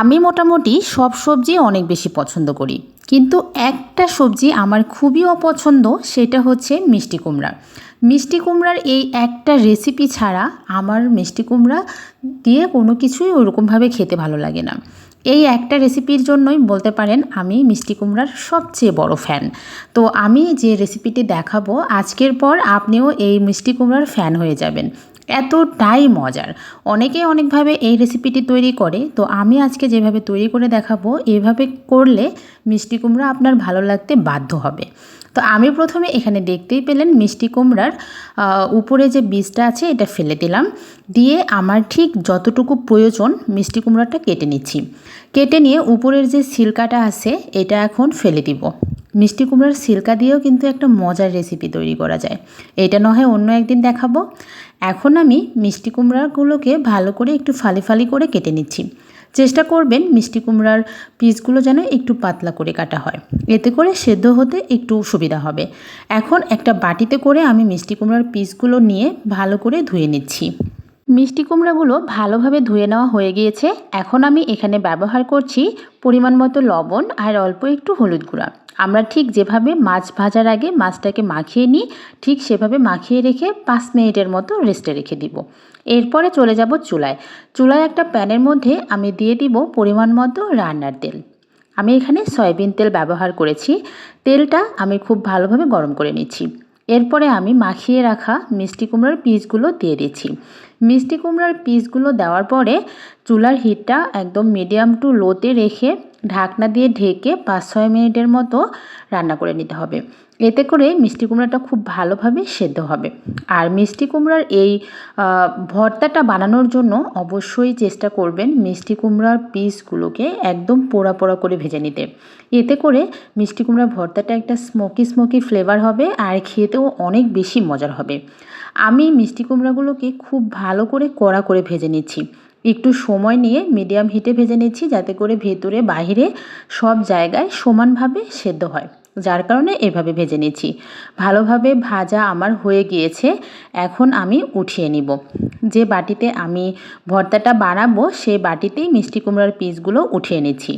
আমি মোটামুটি সব সবজি অনেক বেশি পছন্দ করি। কিন্তু একটা সবজি আমার খুবই অপছন্দ, সেটা হচ্ছে মিষ্টি কুমড়া। মিষ্টি কুমড়ার এই একটা রেসিপি ছাড়া আমার মিষ্টি কুমড়া দিয়ে কোনো কিছুই ওরকমভাবে খেতে ভালো লাগে না। এই একটা রেসিপির জন্যই বলতে পারেন আমি মিষ্টি কুমড়ার সবচেয়ে বড় ফ্যান তো আমি যে রেসিপিটি দেখাবো, আজকের পর আপনিও এই মিষ্টি কুমড়ার ফ্যান হয়ে যাবেন। এতটাই মজার। অনেকে অনেকভাবে এই রেসিপিটি তৈরি করে, তো আমি আজকে যেভাবে তৈরি করে দেখাবো, এভাবে করলে মিষ্টি কুমড়া আপনার ভালো লাগতে বাধ্য হবে। তো আমি প্রথমে এখানে দেখতেই পেলেন মিষ্টি কুমড়ার উপরে যে বীজটা আছে এটা ফেলে দিলাম। দিয়ে আমার ঠিক যতটুকু প্রয়োজন মিষ্টি কুমড়াটা কেটে নিচ্ছি। কেটে নিয়ে উপরের যে সিল্কাটা আছে, এটা এখন ফেলে দিব। মিষ্টি কুমড়ার সিল্কা দিয়েও কিন্তু একটা মজার রেসিপি তৈরি করা যায়। এটা না হয় অন্য একদিন দেখাবো। এখন আমি মিষ্টি কুমড়াগুলোকে ভালো করে একটু ফালি ফালি করে কেটে নিচ্ছি। চেষ্টা করবেন মিষ্টি কুমড়ার পিসগুলো যেন একটু পাতলা করে কাটা হয়। এতে করে সেদ্ধ হতে একটু সুবিধা হবে। এখন একটা বাটিতে করে আমি মিষ্টি কুমড়ার পিসগুলো নিয়ে ভালো করে ধুয়ে নিচ্ছি। মিষ্টি কুমড়াগুলো ভালোভাবে ধুয়ে নেওয়া হয়ে গিয়েছে। এখন আমি এখানে ব্যবহার করছি পরিমাণ মতো লবণ আর অল্প একটু হলুদ গুঁড়া। আমরা ঠিক যেভাবে মাছ ভাজার আগে মাছটাকে মাখিয়ে নিই, ঠিক সেভাবে মাখিয়ে রেখে পাঁচ মিনিটের মতো রেস্টে রেখে দিব। এরপরে চলে যাব চুলায়। চুলায় একটা প্যানের মধ্যে আমি দিয়ে দিব পরিমাণ মতো রান্নার তেল। আমি এখানে সয়াবিন তেল ব্যবহার করেছি। তেলটা আমি খুব ভালোভাবে গরম করে নিচ্ছি। এরপরে আমি মাখিয়ে রাখা মিষ্টি কুমড়ার পিসগুলো দিয়ে দিচ্ছি। মিষ্টি কুমড়ার পিসগুলো দেওয়ার পরে চুলার হিটটা একদম মিডিয়াম টু লোতে রেখে ঢাকনা দিয়ে ঢেকে পাঁচ ছয় মিনিটের মতো রান্না করে নিতে হবে। এতে করে মিষ্টি কুমড়াটা খুব ভালোভাবে সেদ্ধ হবে। আর মিষ্টি কুমড়ার এই ভর্তাটা বানানোর জন্য অবশ্যই চেষ্টা করবেন মিষ্টি কুমড়ার পিসগুলোকে একদম পোড়া পোড়া করে ভেজে নিতে। এতে করে মিষ্টি কুমড়ার ভর্তাটা একটা স্মোকি স্মোকি ফ্লেভার হবে আর খেতেও অনেক বেশি মজার হবে। আমি মিষ্টি কুমড়াগুলোকে খুব ভালো করে কড়া করে ভেজে নিচ্ছি। একটু সময় নিয়ে মিডিয়াম হিটে ভেজে নিচ্ছি যাতে করে ভেতরে বাইরে সব জায়গায় সমানভাবে সেদ্ধ হয়। যার কারণে এভাবে ভেজে নিচ্ছি। ভালোভাবে ভাজা আমার হয়ে গিয়েছে। এখন আমি উঠিয়ে নিব। যে বাটিতে আমি ভর্তাটা বানাবো সেই বাটিতেই মিষ্টি কুমড়ার পিসগুলো উঠিয়ে নিচ্ছি।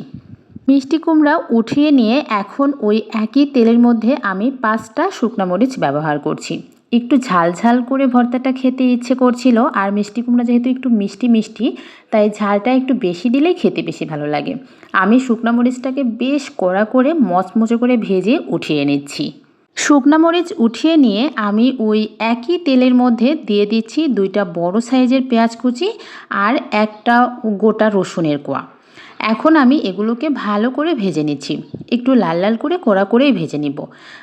মিষ্টি কুমড়া উঠিয়ে নিয়ে এখন ওই একই তেলের মধ্যে আমি পাঁচটা শুকনো মরিচ ব্যবহার করছি। একটু ঝাল ঝাল করে ভর্তাটা খেতে ইচ্ছে করছিল। আর মিষ্টি কুমড়া যেহেতু একটু মিষ্টি মিষ্টি, তাই ঝালটা একটু বেশি দিলেই খেতে বেশি ভালো লাগে। আমি শুকনো মরিচটাকে বেশ কড়া করে মচমচে করে ভেজে উঠিয়ে নিচ্ছি। শুকনা মরিচ উঠিয়ে নিয়ে আমি ওই একই তেলের মধ্যে দিয়ে দিচ্ছি দুইটা বড় সাইজের পেঁয়াজ কুচি আর একটা গোটা রসুনের কোয়া। এখন আমি এগুলোকে ভালো করে ভেজে নিচ্ছি। একটু লাল লাল করে কড়া করেই ভেজে নিব।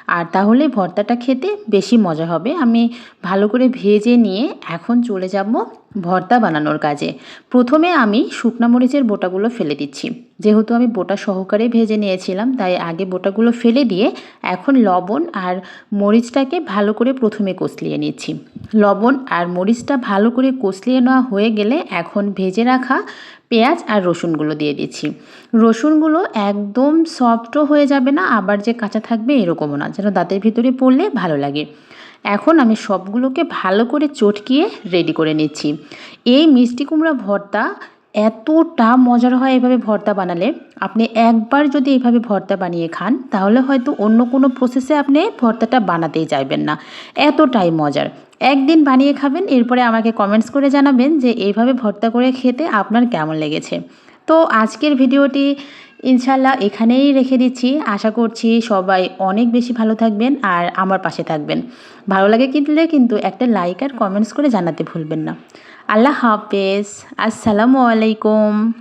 আর তাহলে ভর্তাটা খেতে বেশি মজা হবে। আমি ভালো করে ভেজে নিয়ে এখন চলে যাব ভর্তা বানানোর কাজে। প্রথমে আমি শুকনা মরিচের বোটাগুলো ফেলে দিচ্ছি। যেহেতু আমি বোটা সহকারে ভেজে নিয়েছিলাম, তাই আগে বোটাগুলো ফেলে দিয়ে এখন লবণ আর মরিচটাকে ভালো করে প্রথমে কষলিয়ে নিচ্ছি। লবণ আর মরিচটা ভালো করে কষলিয়ে নেওয়া হয়ে গেলে এখন ভেজে রাখা পেঁয়াজ আর রসুনগুলো দিয়ে দিচ্ছি। রসুনগুলো একদম সফটও হয়ে যাবে না, আবার যে কাঁচা থাকবে এরকমও না, যেন দাঁতের ভিতরে পড়লে ভালো লাগে। এখন আমি সবগুলোকে ভালো করে চটকিয়ে রেডি করে নিচ্ছি। এই মিষ্টি কুমড়া ভর্তা এতটা মজার হয় এভাবে ভর্তা বানালে। আপনি একবার যদি এইভাবে ভর্তা বানিয়ে খান, তাহলে হয়তো অন্য কোনো প্রসেসে আপনি ভর্তাটা বানাতেই চাইবেন না। এতটাই মজার। একদিন বানিয়ে খাবেন, এরপরে আমাকে কমেন্টস করে জানাবেন যে, এইভাবে ভর্তা করে খেতে আপনার কেমন লেগেছে? তো আজকের ভিডিওটি ইনশাল্লাহ এখানেই রেখে দিচ্ছি। আশা করছি সবাই অনেক বেশি ভালো থাকবেন আর আমার পাশে থাকবেন। ভালো লাগে কিনলে কিন্তু একটা লাইক আর কমেন্টস করে জানাতে ভুলবেন না। আল্লাহ হাফেজ। আসসালামু আলাইকুম।